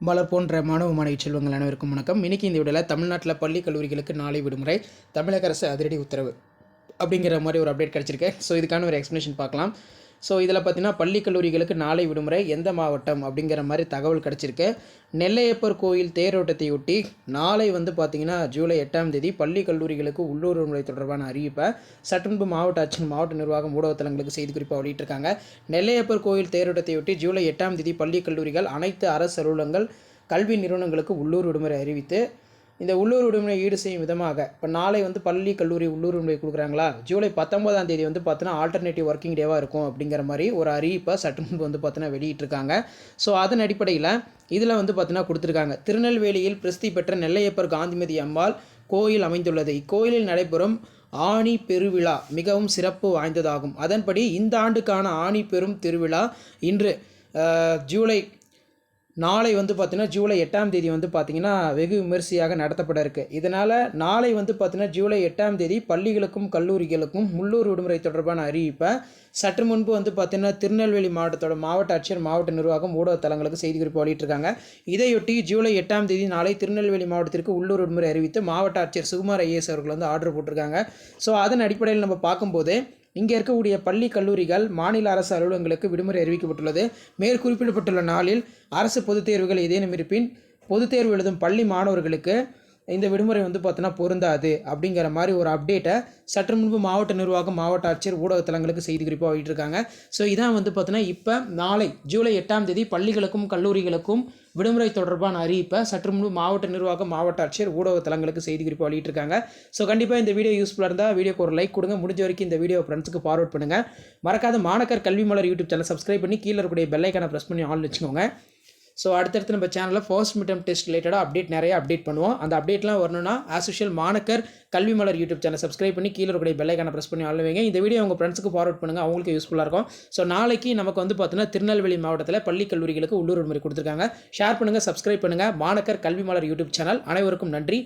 மலர் போன்ற மாணவ மாணவி செல்வங்கள் அனைவருக்கும் வணக்கம். இன்னைக்கு இந்த வீடியோவில் தமிழ்நாட்டில் பள்ளி கல்லூரிகளுக்கு நாளை விடுமுறை தமிழக அரசு அதிரடி உத்தரவு அப்படிங்கிற மாதிரி ஒரு அப்டேட் கிடச்சிருக்கு. ஸோ இதுக்கான ஒரு எக்ஸ்ப்ளனேஷன் பார்க்கலாம். ஸோ இதில் பார்த்தீங்கன்னா பள்ளி கல்லூரிகளுக்கு நாளை விடுமுறை எந்த மாவட்டம் அப்படிங்கிற மாதிரி தகவல் கிடச்சிருக்கு. நெல்லையப்பர் கோயில் தேரோட்டத்தையொட்டி நாளை வந்து பார்த்திங்கன்னா ஜூலை எட்டாம் தேதி பள்ளி கல்லூரிகளுக்கு உள்ளூர் விடுமுறை தொடர்பான அறிவிப்பை சட்டன்பு மாவட்ட ஆட்சியர் மாவட்ட நிர்வாகம் ஊடகத்தலங்களுக்கு செய்தி குறிப்பாக வெளியிட்டிருக்காங்க. நெல்லையப்பர் கோயில் தேரோட்டத்தையொட்டி ஜூலை எட்டாம் தேதி பள்ளி கல்லூரிகள் அனைத்து அரசு அலுவலகங்கள் கல்வி நிறுவனங்களுக்கு உள்ளூர் விடுமுறை அறிவித்து இந்த உள்ளூர் விடுமுறை ஈடு செய்யும் விதமாக. இப்போ நாளை வந்து பள்ளி கல்லூரி உள்ளூர் விடுமுறை கொடுக்குறாங்களா? ஜூலை பத்தொன்பதாம் தேதி வந்து பார்த்தோன்னா ஆல்டர்னேட்டிவ் ஒர்க்கிங் டேவாக இருக்கும் அப்படிங்கிற மாதிரி ஒரு அறிவிப்பை சட்டமுன்பு வந்து பார்த்தோன்னா வெளியிட்டிருக்காங்க. ஸோ அதன் அடிப்படையில் இதில் வந்து பார்த்தீங்கன்னா கொடுத்துருக்காங்க. திருநெல்வேலியில் பிரசித்தி பெற்ற நெல்லையப்பர் காந்திமதி அம்பாள் கோயில் அமைந்துள்ளது. இக்கோயிலில் நடைபெறும் ஆணி பெருவிழா மிகவும் சிறப்பு வாய்ந்ததாகும். அதன்படி இந்த ஆண்டுக்கான ஆணி பெரும் திருவிழா இன்று ஜூலை நாளை வந்து பார்த்திங்கன்னா ஜூலை எட்டாம் தேதி வந்து பார்த்தீங்கன்னா வெகு விமரிசையாக நடத்தப்பட இருக்குது இதனால் நாளை வந்து பார்த்தீங்கன்னா ஜூலை எட்டாம் தேதி பள்ளிகளுக்கும் கல்லூரிகளுக்கும் உள்ளூர் விடுமுறை தொடர்பான அறிவிப்பை சற்று முன்பு வந்து பார்த்திங்கன்னா திருநெல்வேலி மாவட்டத்தோட மாவட்ட ஆட்சியர் மாவட்ட நிர்வாகம் ஊடக தளங்களுக்கு செய்தி குறிப்பு வெளியிட்டிருக்காங்க. இதையொட்டி ஜூலை எட்டாம் தேதி நாளை திருநெல்வேலி மாவட்டத்திற்கு உள்ளூர் விடுமுறை அறிவித்து மாவட்ட ஆட்சியர் சுகுமார் ஐஏஎஸ் அவர்கள் வந்து ஆர்டர் போட்டிருக்காங்க. ஸோ அதன் அடிப்படையில் நம்ம பார்க்கும்போது இங்கே இருக்கக்கூடிய பள்ளி கல்லூரிகள் மாநில அரசு அலுவலகங்களுக்கு விடுமுறை அறிவிக்கப்பட்டுள்ளது. மேற்குறிப்பிடப்பட்டுள்ள நாளில் அரசு பொதுத் தேர்வுகள் ஏதேனும் இருப்பின் பொதுத் தேர்வு எழுதும் பள்ளி மாணவர்களுக்கு இந்த விடுமுறை வந்து பார்த்தோன்னா பொருந்தாது அப்படிங்கிற மாதிரி ஒரு அப்டேட்டை சற்று முன்பு மாவட்ட நிர்வாகம் மாவட்ட ஆட்சியர் ஊடகத்தலங்களுக்கு செய்தி குறிப்பாக வெளியிட்டிருக்காங்க. ஸோ இதான் வந்து பார்த்தோன்னா இப்போ நாளை ஜூலை எட்டாம் தேதி பள்ளிகளுக்கும் கல்லூரிகளுக்கும் விடுமுறை தொடர்பான அறிவிப்பை சற்று முன்பு மாவட்ட நிர்வாகம் மாவட்ட ஆட்சியர் ஊடகத்தலங்களுக்கு செய்தி குறிப்பாக வெளியிட்டிருக்காங்க. ஸோ கண்டிப்பாக இந்த வீடியோ யூஸ்ஃபுல்லாக இருந்தால் வீடியோக்கு ஒரு லைக் கொடுங்க. முடிஞ்ச வரைக்கும் இந்த வீடியோ ஃப்ரெண்ட்ஸுக்கு ஃபார்வர்ட் பண்ணுங்கள் மறக்காத மாணக்கர் கல்வி மலர் யூடியூப் சேனல் சப்ஸ்கிரைப் பண்ணி கீழே இருக்கக்கூடிய பெல்லைக்கான ப்ரெஸ் பண்ணி ஆன் வச்சுக்கோங்க. ஸோ அடுத்தடுத்து நம்ம சேனலில் ஃபர்ஸ்ட் மிட்டம் டெஸ்ட் ரிலேட்டடாக அப்டேட் நிறைய அப்டேட் பண்ணுவோம். அந்த அப்டேட்லாம் வரணும்னா ஆசோஷியல் மாணக்கர் கல்வி மலர் யூடியூப் சேனல் சப்ஸ்கிரைப் பண்ணி கீழே இருக்கக்கூடிய பெல்லைக்கான ப்ரெஸ் பண்ணி ஆள் இந்த வீடியோ உங்கள் ஃப்ரெண்ட்ஸுக்கு ஃபார்வர்ட் பண்ணுங்கள் அவங்களுக்கு யூஸ்ஃபுல்லாக இருக்கும். ஸோ நாளைக்கு நமக்கு வந்து பார்த்தீங்கன்னா திருநெல்வேலி மாவட்டத்தில் பள்ளி கல்லூரிகளுக்கு உள்ளூர் விடுமுறை கொடுத்துருக்காங்க. ஷேர் பண்ணுங்கள் சப்ஸ்கிரைப் பண்ணுங்கள் மாணக்கர் கல்வி மலர் யூடியூப் சேனல் அனைவருக்கும் நன்றி.